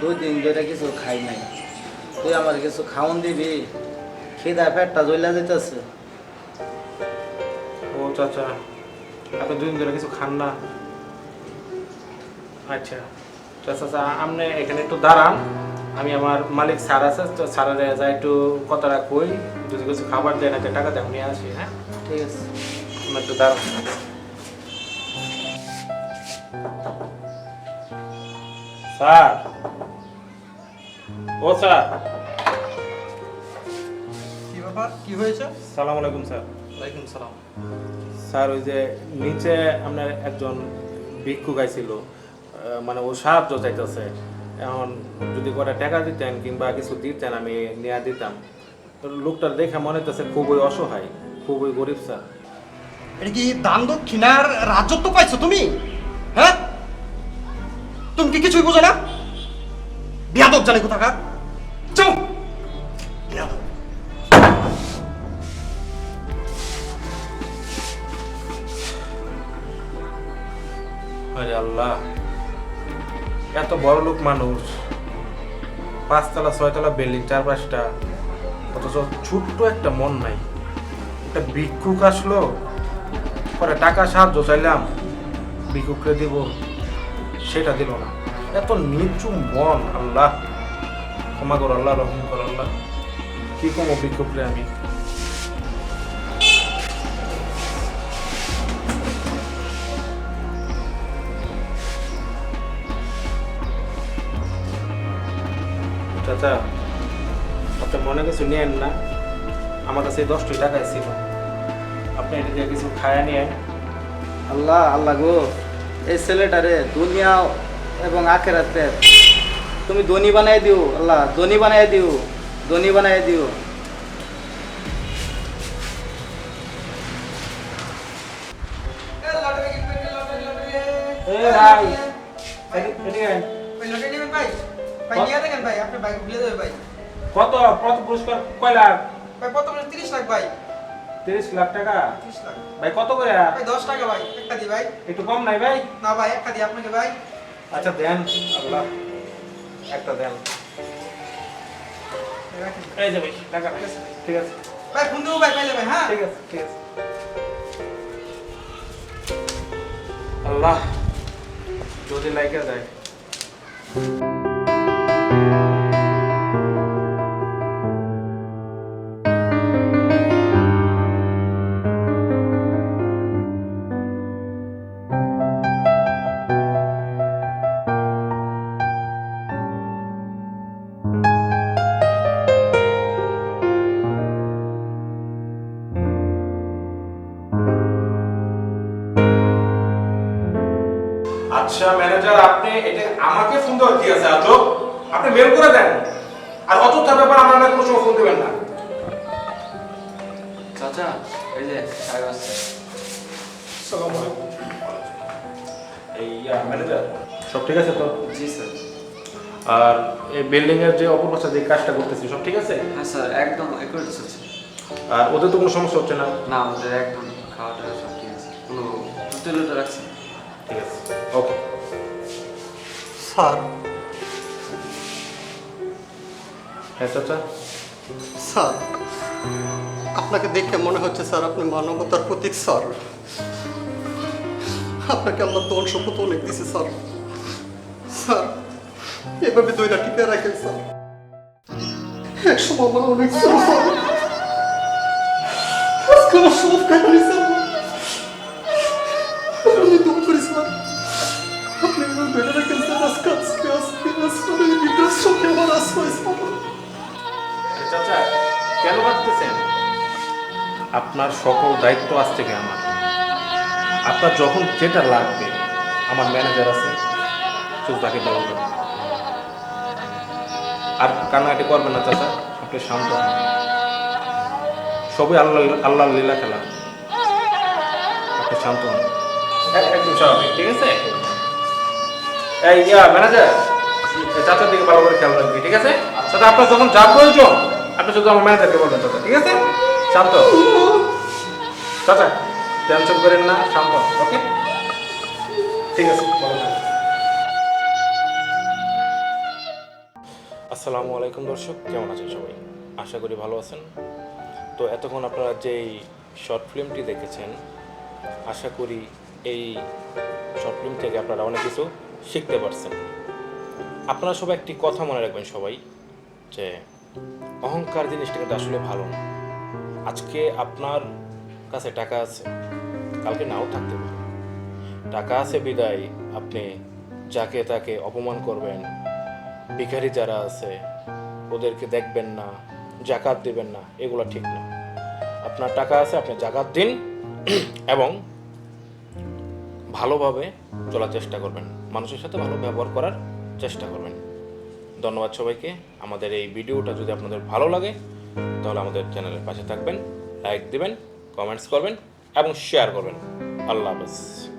দুই দিন ধরে কিছু খাই নাই। তুই আমার কিছু খাওন দিবি? খিদা পেটটা জ্বলা যেতেছে ও চাচা আপনি দুদিন ধরে কিছু খান না। আচ্ছা তো চাচা আপনি এখানে একটু দাঁড়ান। আমি আমার মালিক স্যার আছে তো স্যারের যা একটু কথাটা কই যদি কিছু খাবার দেয় না টাকা দেয় নিয়ে আসি হ্যাঁ? ঠিক আছে। একটু দাঁড়ান। স্যার। ও স্যার। কি ব্যাপার? কি হয়েছে? সালাম আলাইকুম স্যার। ওয়ালাইকুম সালাম। স্যার ওই যে নিচে আপনার একজন ভিক্ষুক আইছিল আহ, মানে ও সাহায্য চাইতেছে। এখন যদি করে টাকা দিতেন কিংবা কিছু দিতেন আমি নিয়ে দিতাম। তো লোকটার দেখে মনে হইতেছে খুবই অসহায় খুবই গরিব স্যার। এটা কি দান দক্ষিণার রাজত্ব পাইছো তুমি? তুমি কি কিছুই বোঝো না? বিয়াদব জানে কোথাকার। চৌ আরে আল্লাহ, এত বড় লোক মানুষ। পাঁচতলা, ছয়তলা বিল্ডিং চার পাঁচটা অথচ ছোট্ট একটা মন নাই। একটা ভিক্ষুক আসলো, পরে টাকা সাহায্য চাইলাম, ভিক্ষুককে দিব। সেটা দিল না। এত নিচু মন আল্লাহ। ক্ষমা কর আল্লাহ, রহম কর আল্লাহ। কি কমো ভিক্ষুকরে আমি? চাচা, আপনি মনে কিছু নেন না? আমার কাছে দশটি টাকায় ছিল। আপনি এটা কিছু খায়া নিয়ে আল্লাহ আল্লাহ গো। এই ছেলেটারে দুনিয়া এবং আখের আখেরাতে তুমি ধনী বানাই দিও আল্লাহ ধনী বানাই দিও ধনী বানাই দিও। ভাই। কত? কত পুরস্কার কয় লাখ তিরিশ লাখ টাকা? ভাই কত করে? একটু কম নাই ভাই? না ভাই একটা দি আপনাকে ভাই। আচ্ছা দেন আল্লাহ। একটা দেন। এই যে ভাই টাকা। ঠিক আছে। ঠিক আছে ঠিক আছে ঠিক আছে। আল্লাহ যদি লাইকে যায়। আচ্ছা ম্যানেজার আপনি এটা আমাকে ফোন দেওয়ার কি আছে? আজব আপনি মেল করে দেন। আর অযথা ব্যাপার আমার না কোনো সময় ফোন দেবেন না। চাচা এই যে সাহেব আসছে আসসালামু আলাইকুম। এই ম্যানেজার সব ঠিক আছে তো? জি স্যার। আর এই বিল্ডিং এর যে অপর পাশে যে কাজটা করতেছি সব ঠিক আছে? হ্যাঁ স্যার একদম একুরেট চলছে আর ওদের তো কোনো সমস্যা হচ্ছে না? না আমাদের একদম খাওয়া দাওয়া সব ঠিক আছে। কোনো তুলে রাখছি ঠিক আছে। Okay sir. হ্যাঁ চাচা? স্যার আপনাকে দেখে মনে হচ্ছে স্যার আপনি মানবতার প্রতীক স্যার। আপনাকে আল্লাহ দোল সম্পদ অনেক দিছে স্যার। স্যার এভাবে দইটা টিকে রাখেন স্যার। এক সময় আমার অনেক স্যার আজকে আমার সব কাহিনী স্যার। ভাবতেছেন আপনার সকল দায়িত্ব আজ থেকে আমার। আপনার যখন যেটা লাগবে আমার ম্যানেজার আছে শুধু তাকে বলবেন আর কান্নাকাটি করবেন না চাচা আপনি শান্ত হন। সবই আল্লাহ আল্লাহ লীলা খেলা। আপনি শান্ত হন। একদম স্বাভাবিক। ঠিক আছে? এই ইয়া ম্যানেজার চাচার দিকে ভালো করে খেয়াল রাখবি ঠিক আছে? চাচা আপনার যখন যা প্রয়োজন আপনি শুধু আমার ম্যানেজারকে বলবেন, চাচা, ঠিক আছে? শান্ত। চাচা টেনশন করেন না, শান্ত, ওকে? ঠিক আছে আসসালামু আলাইকুম, দর্শক। কেমন আছেন সবাই? আশা করি ভালো আছেন। তো এতক্ষণ আপনারা যেই শর্ট ফিল্মটি দেখেছেন, আশা করি এই শর্ট ফিল্ম থেকে আপনারা অনেক কিছু শিখতে পারছেন। আপনারা সবাই একটি কথা মনে রাখবেন সবাই, যে অহংকার জিনিসটা কিন্তু আসলে ভালো না। আজকে আপনার কাছে টাকা আছে, কালকে নাও থাকতে পারে। টাকা আছে বিদায়, আপনি যাকে তাকে অপমান করবেন, ভিখারি যারা আছে, ওদেরকে দেখবেন না, জাকাত দেবেন না, এগুলো ঠিক না। আপনার টাকা আছে, আপনি জাকাত দিন এবং ভালোভাবে চলার চেষ্টা করবেন। মানুষের সাথে ভালো ব্যবহার করার চেষ্টা করবেন। ধন্যবাদ সবাইকে। আমাদের এই ভিডিওটা যদি আপনাদের ভালো লাগে, তাহলে আমাদের চ্যানেলের পাশে থাকবেন, লাইক দেবেন, কমেন্টস করবেন এবং শেয়ার করবেন। আল্লাহ হাফেজ।